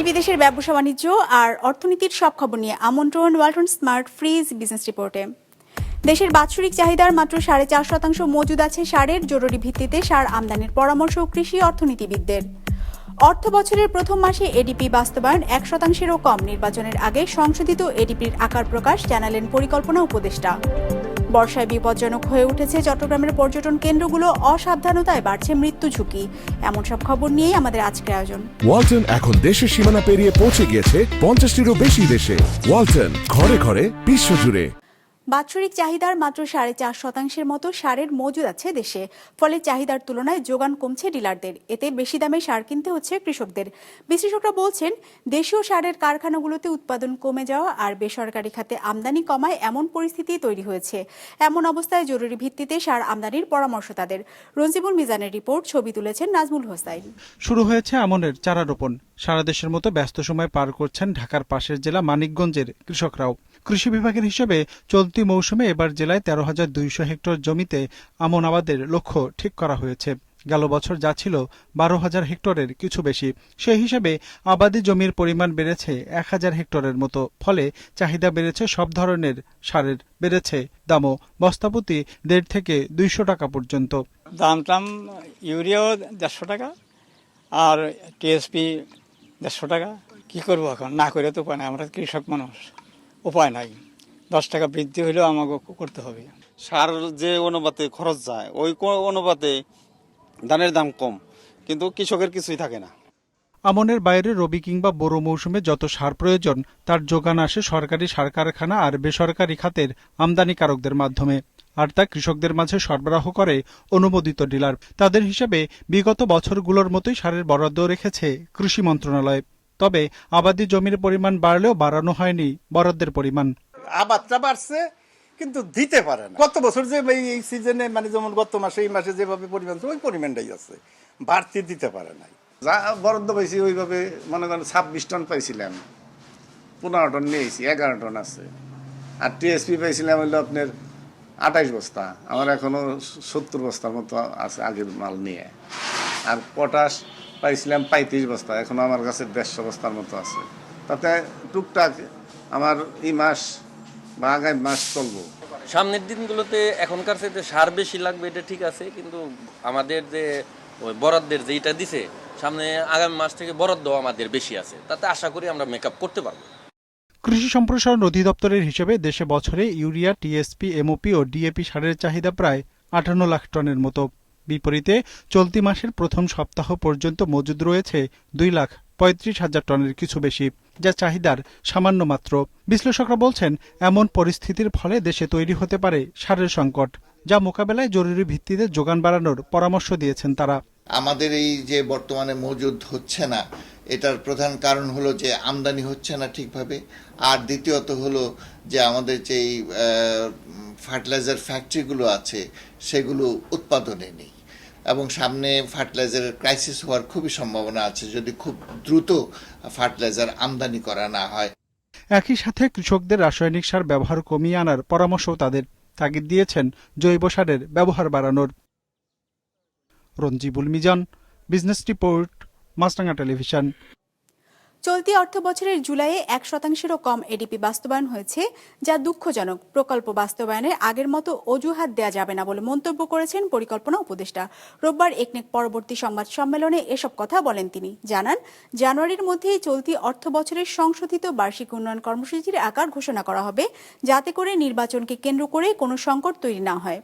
দেশ বিদেশের ব্যবসা বাণিজ্য আর অর্থনীতির সব খবর নিয়ে আমন্ত্রণ ওয়ালটন স্মার্ট ফ্রিজ বিজনেস রিপোর্টে। দেশের বাৎসরিক চাহিদার মাত্র সাড়ে চার শতাংশ মজুদ আছে সারের জরুরি ভিত্তিতে সার আমদানির পরামর্শ কৃষি অর্থনীতিবিদদের। অর্থ বছরের প্রথম মাসে এডিপি বাস্তবায়ন এক শতাংশেরও কম নির্বাচনের আগে সংশোধিত এডিপির আকার প্রকাশ জানালেন পরিকল্পনা উপদেষ্টা। বর্ষায় বিপজ্জনক হয়ে উঠেছে চট্টগ্রামের পর্যটন কেন্দ্রগুলো, অসাবধানতায় বাড়ছে মৃত্যু ঝুঁকি। এমন সব খবর নিয়েই আমাদের আজকের আয়োজন। ওয়ালটন এখন দেশের সীমানা পেরিয়ে পৌঁছে গিয়েছে পঞ্চাশটিরও বেশি দেশে। ওয়ালটন, ঘরে ঘরে বিশ্বজুড়ে বাৎসরিক চাহিদার মাত্র সাড়ে চার শতাংশের মতো সারের মজুদ আছে দেশে। ফলে চাহিদার তুলনায় যোগান কমছে ডিলারদের। এতে বেশি দামে সার কিনতে হচ্ছে কৃষকদের। বিশ্লেষকরা বলছেন, দেশীয় সারের কারখানাগুলোতে উৎপাদন কমে যাওয়া আর বেসরকারি খাতে আমদানি কমায় এমন পরিস্থিতি তৈরি হয়েছে। এমন অবস্থায় জরুরি ভিত্তিতে সার আমদানির পরামর্শ তাদের। রঞ্জিবুল মিজানের রিপোর্ট, ছবি তুলেছেন নাজমুল হোসাইন। শুরু হয়েছে আমনের চারা রোপণ সারা দেশের মতো ব্যস্ত সময় পার করছেন ঢাকার পাশের জেলা মানিকগঞ্জের কৃষকরাও। কৃষি বিভাগের হিসেবে চলতি মৌসুমে এবার জেলায় তেরো হাজার দুইশো হেক্টর জমিতে আমন আবাদের লক্ষ্য ঠিক করা হয়েছে। গেল বছর যা ছিল বারো হাজার হেক্টরের কিছু বেশি, সেই হিসেবে আবাদি জমির পরিমাণ বেড়েছে এক হাজার হেক্টরের মতো, ফলে চাহিদা বেড়েছে সব ধরনের সারের, বেড়েছে দামও। বস্তাপতি দেড় থেকে দুইশো টাকা পর্যন্ত। দাম টাম ইউরিয়াও দেড়শো টাকা, আর টিএসপি দেড়শো টাকা। কি করব এখন? না করে তো উপায় আমরা কৃষক মানুষ। উপায় নাই। দশ টাকা বৃদ্ধি হলেও আমাকে করতে হবে। সার যে অনুপাতে খরচ যায় ওই অনুপাতে ধানের দাম কম কিন্তু কৃষকের কিছুই থাকে না। আমনের বাইরে রবি কিংবা বোরো মৌসুমে যত সার প্রয়োজন তার যোগান আসে সরকারি সার কারখানা আর বেসরকারি খাতের আমদানিকারকদের মাধ্যমে। আর তা কৃষকদের মাঝে সরবরাহ করে অনুমোদিত ডিলার। তাদের হিসাবে বিগত বছরগুলোর মতোই সারের বরাদ্দ রেখেছে কৃষি মন্ত্রণালয়। তবে আবাদি জমির পরিমাণ বাড়লেও বাড়ানো হয়নি বরাদ্দের পরিমাণ। আবাদটা বাড়ছে কিন্তু দিতে পারে না। গত বছর যে এই- সিজনে মানে যেমন গত মাসে এই মাসে যেভাবে পরিমাণ ওই পরিমাণটাই আছে। বাড়তি দিতে পারে নাই। যা বরাদ্দ পাইছি ওইভাবে মনে করেন ছাব্বিশ টন পাইছিলাম। পনেরো টন নিয়েছি এগারো টন আছে। আর টিএসপি পাইছিলাম হইল আপনার আঠাইশ বস্তা। আমার এখনও সত্তর বস্তার মতো আছে আগের মাল নিয়ে। আর পটাশ পাইছিলাম পঁয়ত্রিশ বস্তা এখন আমার কাছে দেড়শো বস্তার মতো আছে। তাতে টুকটাক আমার এই মাস বা আগামী মাস চলবো। সামনের দিনগুলোতে এখনকার চাইতে সার বেশি লাগবে এটা ঠিক আছে কিন্তু আমাদের যে ওই বরাদ্দের যেটা দিছে সামনে আগামী মাস থেকে বরাদ্দ আমাদের বেশি আছে। তাতে আশা করি আমরা মেকআপ করতে পারব। কৃষি সম্প্রসারণ অধিদপ্তরের হিসেবে দেশে বছরে ইউরিয়া টিএসপি এমওপি ও ডিএপি সারের চাহিদা প্রায় আটান্ন লাখ টনের মতো। বিপরীতে চলতি মাসের প্রথম সপ্তাহ পর্যন্ত মজুদ রয়েছে দুই লাখ পঁয়ত্রিশ হাজার টনের কিছু বেশি, যা চাহিদার সামান্য মাত্র। বিশ্লেষকরা বলছেন, এমন পরিস্থিতির ফলে দেশে তৈরি হতে পারে সারের সংকট, যা মোকাবেলায় জরুরি ভিত্তিতে যোগান বাড়ানোর পরামর্শ দিয়েছেন তারা। আমাদের এই যে বর্তমানে মজুদ হচ্ছে না, এটার প্রধান কারণ হলো যে আমদানি হচ্ছে না ঠিকভাবে। আর দ্বিতীয়ত হলো যে আমাদের যে ফার্টিলাইজার ফ্যাক্টরিগুলো আছে, সেগুলো উৎপাদনে নেই। এবং সামনে ফার্টিলাইজারের ক্রাইসিস হওয়ার খুবই সম্ভাবনা আছে যদি খুব দ্রুত ফার্টিলাইজার আমদানি করা না হয়। একই সাথে কৃষকদের রাসায়নিক সার ব্যবহার কমিয়ে আনার পরামর্শও তাদের তাগিদ দিয়েছেন জৈব সারের ব্যবহার বাড়ানোর। Ranjibul Mizan business report Maasranga television চলতি অর্থ বছরের জুলাইয়ে এক শতাংশেরও কম এডিপি বাস্তবায়ন হয়েছে, যা দুঃখজনক। প্রকল্প বাস্তবায়নের আগের মতো অজুহাত দেওয়া যাবে না বলে মন্তব্য করেছেন পরিকল্পনা উপদেষ্টা। রোববার একনেক পরবর্তী সংবাদ সম্মেলনে এসব কথা বলেন তিনি। জানান, জানুয়ারির মধ্যেই চলতি অর্থ বছরের সংশোধিত বার্ষিক উন্নয়ন কর্মসূচির আকার ঘোষণা করা হবে, যাতে করে নির্বাচনকে কেন্দ্র করে কোনো সংকট তৈরি না হয়।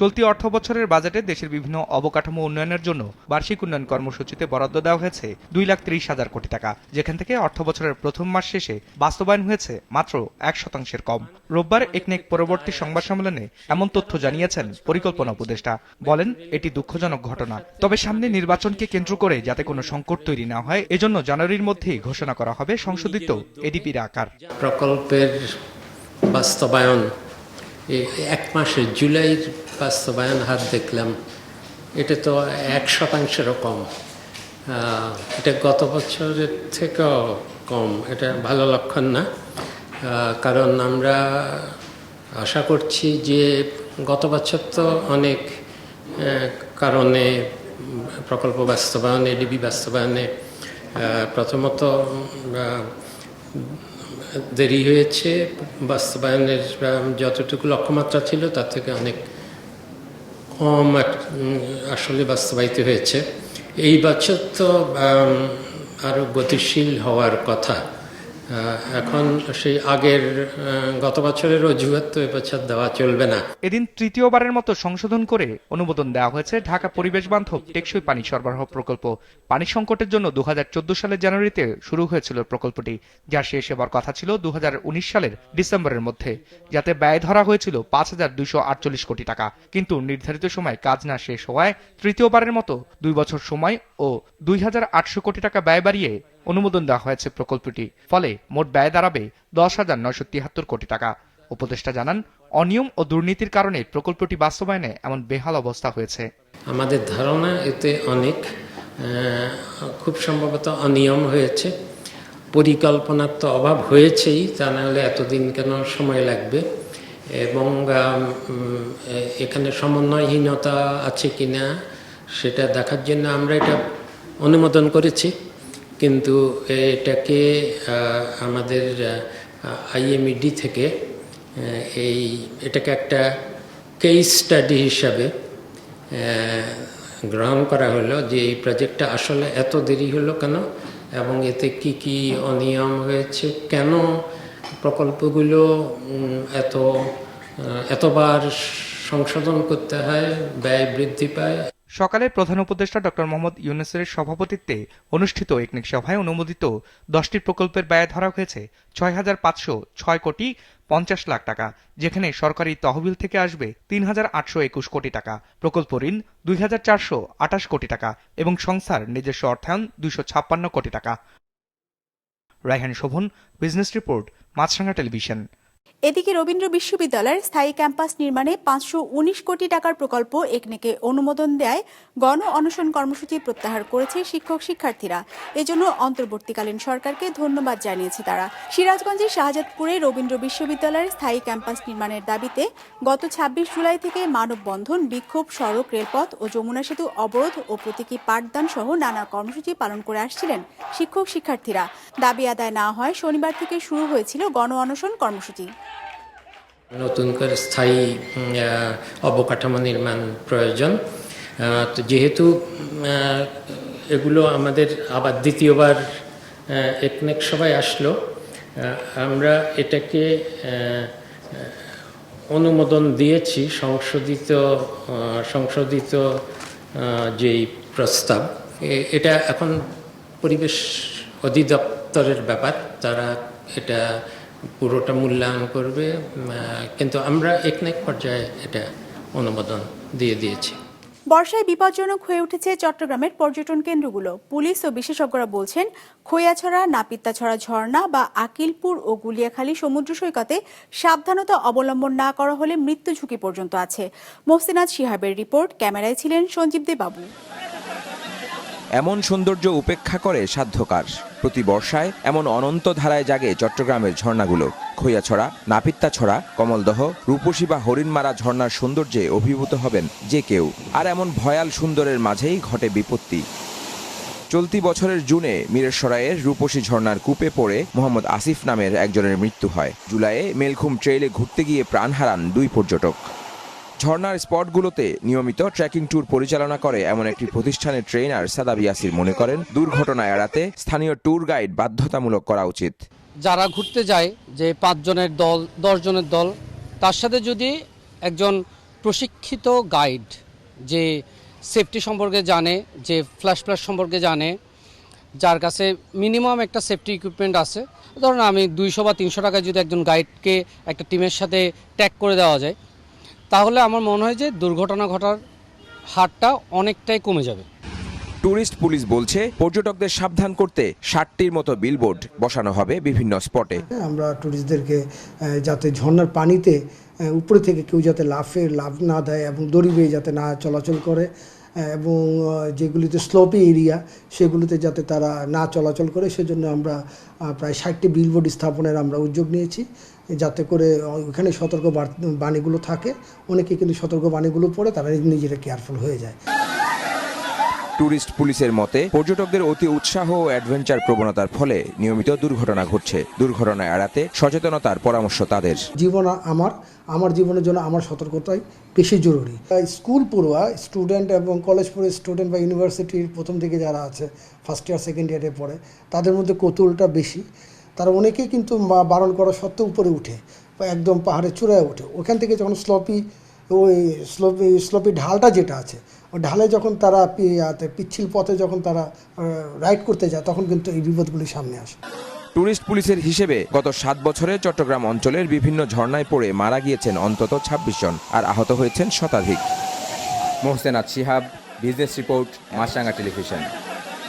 চলতি অর্থ বছরের বাজেটে দেশের বিভিন্ন অবকাঠামো উন্নয়নের জন্য বার্ষিক উন্নয়ন কর্মসূচিতে বরাদ্দ দেওয়া হয়েছে দুই লাখ ত্রিশ হাজার কোটি টাকা। যেখান থেকে অর্থ বছরের প্রথম মাস শেষে বাস্তবায়ন হয়েছে মাত্র এক শতাংশের কম। রোববার একনেক পরবর্তী সংবাদ সম্মেলনে এমন তথ্য জানিয়েছেন পরিকল্পনা উপদেষ্টা। বলেন, এটি দুঃখজনক ঘটনা। তবে সামনে নির্বাচনকে কেন্দ্র করে যাতে কোনো সংকট তৈরি না হয়, এজন্য জানুয়ারির মধ্যেই ঘোষণা করা হবে সংশোধিত এডিপির আকার। প্রকল্পের বাস্তবায়ন এক মাসে জুলাইয়ের বাস্তবায়ন হার দেখলাম। এটা তো এক শতাংশেরও কম। এটা গত বছরের থেকেও কম। এটা ভালো লক্ষণ না। কারণ আমরা আশা করছি যে গত বছর তো অনেক কারণে প্রকল্প বাস্তবায়ন এডিবি বাস্তবায়নে প্রথমত দেরি হয়েছে। বাস্তবায়নের যতটুকু লক্ষ্যমাত্রা ছিল তার থেকে অনেক আসলে বাস্তবায়িত হয়েছে। এই বছর তো আরও গতিশীল হওয়ার কথা। এখন সেই আগের গত বছরের অজুহাত এবছর দেওয়া চলবে না। এদিন তৃতীয়বারের মতো সংশোধন করে অনুমোদন দেওয়া হয়েছে ঢাকা পরিবেশ বান্ধব টেকসই পানি সরবরাহ প্রকল্প। পানি সংকটের জন্য দু সালের জানুয়ারিতে শুরু হয়েছিল প্রকল্পটি, যার শেষ হবার কথা ছিল দু হাজার উনিশ সালের ডিসেম্বরের মধ্যে, যাতে ব্যয় ধরা হয়েছিল পাঁচ হাজার দুইশো আটচল্লিশ কোটি টাকা। কিন্তু নির্ধারিত সময় কাজ না শেষ হওয়ায় তৃতীয়বারের মতো দুই বছর সময় ও দুই হাজার আটশো কোটি টাকা ব্যয় বাড়িয়ে অনুমোদন দেওয়া হয়েছে প্রকল্পটি। ফলে মোট ব্যয় দাঁড়াবে দশ হাজার নয়শো তিয়াত্তর কোটি টাকা। উপদেষ্টা জানান, অনিয়ম ও দুর্নীতির কারণে প্রকল্পটি বাস্তবায়নে এমন বেহাল অবস্থা হয়েছে। আমাদের ধারণা এতে অনেক খুব সম্ভবত অনিয়ম হয়েছে। পরিকল্পনার তো অভাব হয়েছেই, তা নাহলে এতদিন কেন সময় লাগবে? এবং এখানে সমন্বয়হীনতা আছে কিনা, সেটা দেখার জন্য আমরা এটা অনুমোদন করেছি। কিন্তু এটাকে আমাদের আইএমইডি থেকে এই, এটাকে একটা কেস স্টাডি হিসাবে গ্রহণ করা হলো যে এই প্রজেক্টটা আসলে এত দেরি হলো কেন এবং এতে কি কি অনিয়ম হয়েছে, কেন প্রকল্পগুলো এত এতবার সংশোধন করতে হয়, ব্যয় বৃদ্ধি পায়? সকালে প্রধান উপদেষ্টা ডক্টর মোহাম্মদ ইউনুসের সভাপতিত্বে অনুষ্ঠিত একনিক সভায় অনুমোদিত দশটি প্রকল্পের ব্যয় ধরা হয়েছে ছয় হাজার পাঁচশো ছয় কোটি পঞ্চাশ লাখ টাকা, যেখানে সরকারি তহবিল থেকে আসবে তিন হাজার আটশো একুশ কোটি টাকা, প্রকল্প ঋণ দুই হাজার চারশো আঠাশ কোটি টাকা এবং সংস্থার নিজস্ব অর্থায়ন দুইশো ছাপ্পান্ন কোটি টাকা। Raihan Shovon, business report Maasranga television. এদিকে রবীন্দ্র বিশ্ববিদ্যালয়ের স্থায়ী ক্যাম্পাস নির্মাণে পাঁচশো উনিশ কোটি টাকার প্রকল্প একনেকে অনুমোদন দেয় গণ অনশন কর্মসূচি প্রত্যাহার করেছে শিক্ষক শিক্ষার্থীরা। এজন্য অন্তর্বর্তীকালীন সরকারকে ধন্যবাদ জানিয়েছে তারা। সিরাজগঞ্জের শাহজাদপুরে রবীন্দ্র বিশ্ববিদ্যালয়ের স্থায়ী ক্যাম্পাস নির্মাণের দাবিতে গত ছাব্বিশ জুলাই থেকে মানববন্ধন, বিক্ষোভ, সড়ক, রেলপথ ও যমুনা সেতু অবরোধ ও প্রতীকী পাঠদান সহ নানা কর্মসূচি পালন করে আসছিলেন শিক্ষক শিক্ষার্থীরা। দাবি আদায় না হয় শনিবার থেকে শুরু হয়েছিল গণ অনশন কর্মসূচি। নতুন করে স্থায়ী অবকাঠামো নির্মাণ প্রয়োজন। তো যেহেতু এগুলো আমাদের আবার দ্বিতীয়বার একনেক সবাই আসলো আমরা এটাকে অনুমোদন দিয়েছি সংশোধিত সংশোধিত যেই প্রস্তাব। এটা এখন পরিবেশ অধিদপ্তরের ব্যাপার, তারা এটা পুরোটা মূল্যায়ন করবে কিন্তু আমরা একনেক পর্যায়ে এটা অনুমোদন দিয়ে দিয়েছি। বর্ষায় বিপজ্জনক হয়ে উঠেছে চট্টগ্রামের পর্যটন কেন্দ্রগুলো। পুলিশ ও বিশেষজ্ঞরা বলছেন, খৈয়াছড়া নাপিত্তাছড়া ঝর্ণা বা আকিলপুর ও গুলিয়াখালী সমুদ্র সৈকতে সাবধানতা অবলম্বন না করা হলে মৃত্যু ঝুঁকি পর্যন্ত আছে। মোহসিনাথ শিহাবের রিপোর্ট, ক্যামেরায় ছিলেন সঞ্জীব দে বাবু। এমন সৌন্দর্য উপেক্ষা করে সাধ্যকার। প্রতি বর্ষায় এমন অনন্ত ধারায় জাগে চট্টগ্রামের ঝর্ণাগুলো। খৈয়াছড়া, নাপিত্তাছড়া, কমলদহ, রূপসী বা হরিণমারা ঝর্ণার সৌন্দর্যে অভিভূত হবেন যে কেউ। আর এমন ভয়াল সুন্দরের মাঝেই ঘটে বিপত্তি। চলতি বছরের জুনে মিরেশ্বরাইয়ের রূপসী ঝর্ণার কূপে পড়ে মোহাম্মদ আসিফ নামের একজনের মৃত্যু হয়। জুলাইয়ে মেলখুম ট্রেইলে ঘুরতে গিয়ে প্রাণ হারান দুই পর্যটক। ঝর্ণার স্পটগুলোতে নিয়মিত ট্রেকিং ট্যুর পরিচালনা করে এমন একটি প্রতিষ্ঠানের ট্রেনার সাদাব ইয়াসির মনে করেন, দুর্ঘটনা এড়াতে স্থানীয় ট্যুর গাইড বাধ্যতামূলক করা উচিত। যারা ঘুরতে যায়, যে পাঁচজনের দল দশ জনের দল, তার সাথে যদি একজন প্রশিক্ষিত গাইড যে সেফটি সম্পর্কে জানে, যে ফ্ল্যাশ ফ্ল্যাশ সম্পর্কে জানে, যার কাছে মিনিমাম একটা সেফটি ইকুইপমেন্ট আছে, ধরুন আমি দুইশো বা তিনশো টাকায় যদি একজন গাইডকে একটা টিমের সাথে ট্যাগ করে দেওয়া যায় তাহলে আমার মনে হয় যে দুর্ঘটনা ঘটার হারটা অনেকটাই কমে যাবে। ট্যুরিস্ট পুলিশ বলছে পর্যটকদের সাবধান করতে ষাটটির মতো বিলবোর্ড বসানো হবে বিভিন্ন স্পটে আমরা ট্যুরিস্টদেরকে যাতে ঝর্ণার পানিতে উপরে থেকে কেউ যাতে লাফে লাভ না দেয় এবং দড়ি বেয়ে যাতে না চলাচল করে এবং যেগুলিতে স্লোপি এরিয়া সেগুলিতে যাতে তারা না চলাচল করে সেজন্য আমরা প্রায় ষাটটি বিলবোর্ড স্থাপনের আমরা উদ্যোগ নিয়েছি। যাতে করে ওখানে সতর্ক বাণীগুলো থাকে। অনেকে কিন্তু সতর্ক বাণীগুলো পড়ে তারা নিজেরা কেয়ারফুল হয়ে যায়। ট্যুরিস্ট পুলিশের মতে পর্যটকদের অতি উৎসাহ ও অ্যাডভেঞ্চার প্রবণতার ফলে নিয়মিত দুর্ঘটনা ঘটছে। দুর্ঘটনা এড়াতে সচেতনতার পরামর্শ তাদের। জীবন আমার আমার জীবনের জন্য আমার সতর্কতাই বেশি জরুরি। তাই স্কুল পড়ুয়া স্টুডেন্ট এবং কলেজ পড়ে স্টুডেন্ট বা ইউনিভার্সিটির প্রথম দিকে যারা আছে ফার্স্ট ইয়ার সেকেন্ড ইয়ারে পড়ে তাদের মধ্যে কৌতূহলটা বেশি। তারা অনেকেই কিন্তু বারণ করা সত্ত্বেও উপরে উঠে বা একদম পাহাড়ে চূড়ায় ওঠে। ওখান থেকে যখন স্লপি ওই স্লোপি স্লোপি ঢালটা যেটা আছে ওই ঢালে যখন তারা পিচ্ছিল পথে যখন তারা রাইড করতে যায় তখন কিন্তু এই বিপদগুলি সামনে আসে। ট্যুরিস্ট পুলিশের হিসেবে গত সাত বছরে চট্টগ্রাম অঞ্চলের বিভিন্ন ঝর্ণায় পড়ে মারা গিয়েছেন অন্তত ছাব্বিশ জন আর আহত হয়েছেন শতাধিক। Mohsen Sihab business report Maasranga television.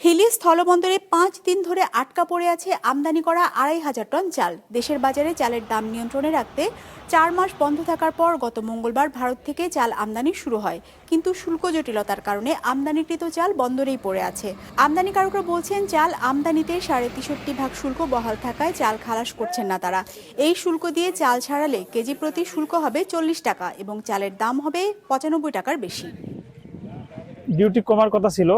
Hili স্থলবন্দরে পাঁচ দিন ধরে আটকা পড়ে আছে আমদানি করা আড়াই হাজার টন চাল। দেশের বাজারে চালের দাম নিয়ন্ত্রণে রাখতে চার মাস বন্ধ থাকার পর গত মঙ্গলবার ভারত থেকে চাল আমদানি শুরু হয়। কিন্তু শুল্ক জটিলতার কারণে আমদানিকৃত চাল বন্দরেই পড়ে আছে। আমদানিকারকরা বলছেন, চাল আমদানিতে সাড়ে তেষট্টি ভাগ শুল্ক বহাল থাকায় চাল খালাস করছেন না তারা। এই শুল্ক দিয়ে চাল ছাড়ালে কেজি প্রতি শুল্ক হবে চল্লিশ টাকা এবং চালের দাম হবে পঁচানব্বই টাকার বেশি। ডিউটি কমার কথা ছিল।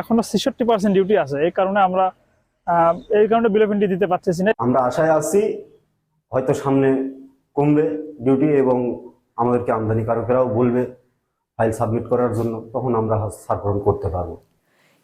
এখনও ছেষট্টি পার্সেন্ট ডিউটি আছে। এই কারণে আমরা এই কারণে বিলোপিনটি দিতে পারতেছি না। আমরা আশায় আছি হয়তো সামনে কমবে ডিউটি এবং আমাদেরকে আমদানিকারকেরাও বলবে ফাইল সাবমিট করার জন্য, তখন আমরা সারগ্রহণ করতে পারব।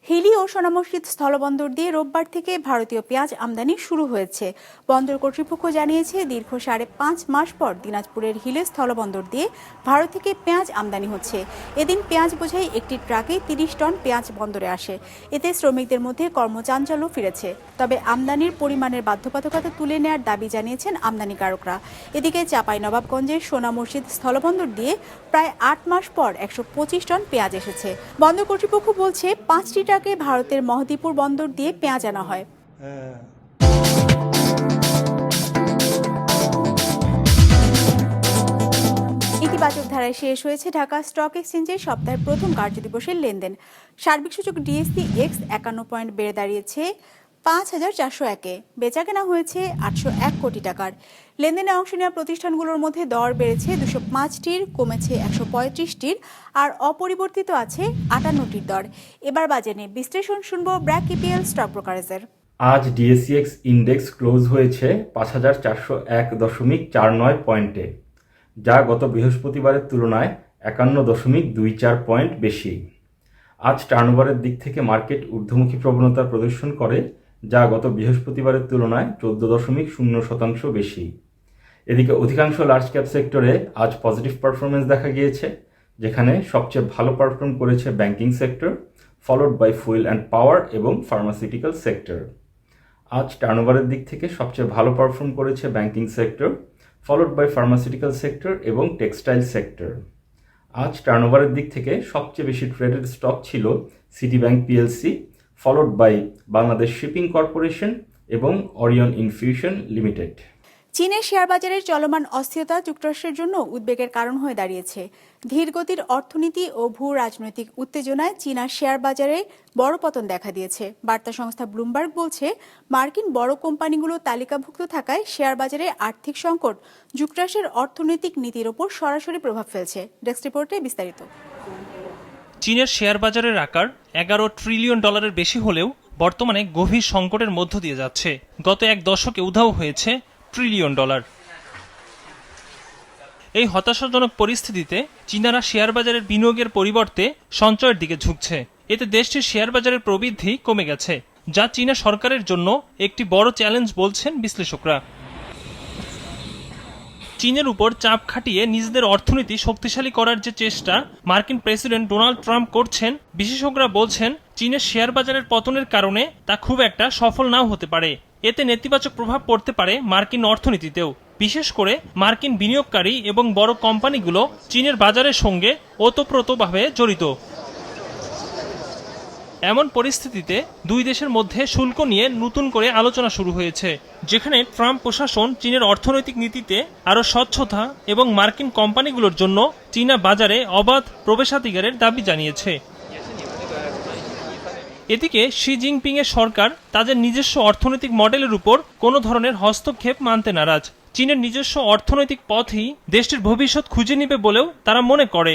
হিলি ও সোনামসজিদ স্থলবন্দর দিয়ে রোববার থেকে ভারতীয় পেঁয়াজ আমদানি শুরু হয়েছে। বন্দর কর্তৃপক্ষ জানিয়েছে, দীর্ঘ সাড়ে পাঁচ মাস পর দিনাজপুরের হিলে স্থলবন্দর দিয়ে ভারত থেকে পেঁয়াজ আমদানি হচ্ছে। এদিন পেঁয়াজ বোঝাই একটি ট্রাকে তিরিশ টন পেঁয়াজ বন্দরে আসে। এতে শ্রমিকদের মধ্যে কর্মচাঞ্চল্য ফিরেছে। তবে আমদানির পরিমাণের বাধ্যবাধকতা তুলে নেওয়ার দাবি জানিয়েছেন আমদানিকারকরা। এদিকে চাপাই নবাবগঞ্জের সোনা মসজিদ স্থলবন্দর দিয়ে প্রায় আট মাস পর একশো পঁচিশ টন পেঁয়াজ এসেছে। বন্দর কর্তৃপক্ষ বলছে, পাঁচটি ট্রাকে ভারতের মহদীপুর বন্দর দিয়ে পেঁয়াজ আনা হয়। ইতিবাচক ধারায় শেষ হয়েছে ঢাকা স্টক এক্সচেঞ্জের সপ্তাহের প্রথম কার্যদিবসের লেনদেন। সার্বিক সূচক ডিএসসি এক্স একান্ন পয়েন্ট বেড়ে দাঁড়িয়েছে। পাঁচ হাজার চারশো একে। বেচা কেনা হয়েছে আটশো এক কোটি টাকার। লেনদেনে অংশ নেওয়া প্রতিষ্ঠানগুলোর মধ্যে দর বেড়েছে দুশো পাঁচটির, কমেছে একশো পঁয়ত্রিশটির আর অপরিবর্তিত আছে আটান্নটির দর। এবার বাজেনে বিশ্লেষণ শুনব ব্র্যাক ইপিএল স্টক ব্রোকারেজের। আজ ডিএসিএক্স ইন্ডেক্স ক্লোজ হয়েছে পাঁচ হাজার চারশো এক দশমিক চার নয় পয়েন্টে, যা গত বৃহস্পতিবারের তুলনায় একান্ন দশমিক দুই চার পয়েন্ট বেশি। আজ টার্নওভারের দিক থেকে মার্কেট ঊর্ধ্বমুখী প্রবণতা প্রদর্শন করে যা গত বৃহস্পতিবারের তুলনায় চোদ্দ দশমিক শূন্য শতাংশ বেশি। এদিকে অধিকাংশ লার্জ ক্যাপ সেক্টরে আজ পজিটিভ পারফরমেন্স দেখা গিয়েছে, যেখানে সবচেয়ে ভালো পারফর্ম করেছে banking sector followed by fuel and power এবং ফার্মাসিউটিক্যাল সেক্টর আজ টার্নওভারের দিক থেকে সবচেয়ে ভালো পারফর্ম করেছে banking sector followed by pharmaceutical sector এবং টেক্সটাইল সেক্টর আজ টার্নওভারের দিক থেকে সবচেয়ে বেশি ট্রেডেড স্টক ছিল City Bank PLC followed by Bangladesh shipping corporation এবং অরিয়ন ইনফিউশন লিমিটেড চীনের শেয়ার বাজারের চলমান অস্থিরতা যুক্তরাষ্ট্রের জন্য উদ্বেগের কারণ হয়ে দাঁড়িয়েছে। ধীরগতির অর্থনীতি ও ভূ রাজনৈতিক উত্তেজনায় চীনা শেয়ার বাজারে বড় পতন দেখা দিয়েছে। বার্তা সংস্থা ব্লুমবার্গ বলছে, মার্কিন বড় কোম্পানিগুলো তালিকাভুক্ত থাকায় শেয়ার বাজারে আর্থিক সংকট যুক্তরাষ্ট্রের অর্থনৈতিক নীতির ওপর সরাসরি প্রভাব ফেলছে। ডেস্ক রিপোর্টে বিস্তারিত। চীনের শেয়ার বাজারের আকার এগারো ট্রিলিয়ন ডলারের বেশি হলেও বর্তমানে গভীর সংকটের মধ্য দিয়ে যাচ্ছে। গত এক দশকে উধাও হয়েছে ট্রিলিয়ন ডলার। এই হতাশাজনক পরিস্থিতিতে চীনারা শেয়ার বাজারের বিনিয়োগের পরিবর্তে সঞ্চয়ের দিকে ঝুঁকছে। এতে দেশটির শেয়ার বাজারের প্রবৃদ্ধি কমে গেছে, যা চীনা সরকারের জন্য একটি বড় চ্যালেঞ্জ বলছেন বিশ্লেষকরা। চীনের উপর চাপ খাটিয়ে নিজেদের অর্থনীতি শক্তিশালী করার যে চেষ্টা মার্কিন প্রেসিডেন্ট ডোনাল্ড ট্রাম্প করছেন, বিশেষজ্ঞরা বলছেন চীনের শেয়ার বাজারের পতনের কারণে তা খুব একটা সফল নাও হতে পারে। এতে নেতিবাচক প্রভাব পড়তে পারে মার্কিন অর্থনীতিতেও। বিশেষ করে মার্কিন বিনিয়োগকারী এবং বড় কোম্পানিগুলো চীনের বাজারের সঙ্গে ওতপ্রোতভাবে জড়িত। এমন পরিস্থিতিতে দুই দেশের মধ্যে শুল্ক নিয়ে নতুন করে আলোচনা শুরু হয়েছে, যেখানে ট্রাম্প প্রশাসন চীনের অর্থনৈতিক নীতিতে আরও স্বচ্ছতা এবং মার্কিন কোম্পানিগুলোর জন্য চীনা বাজারে অবাধ প্রবেশাধিকারের দাবি জানিয়েছে। এদিকে শি জিনপিং এর সরকার তাদের নিজস্ব অর্থনৈতিক মডেলের উপর কোনো ধরনের হস্তক্ষেপ মানতে নারাজ। চীনের নিজস্ব অর্থনৈতিক পথই দেশটির ভবিষ্যৎ খুঁজে নিবে বলেও তারা মনে করে।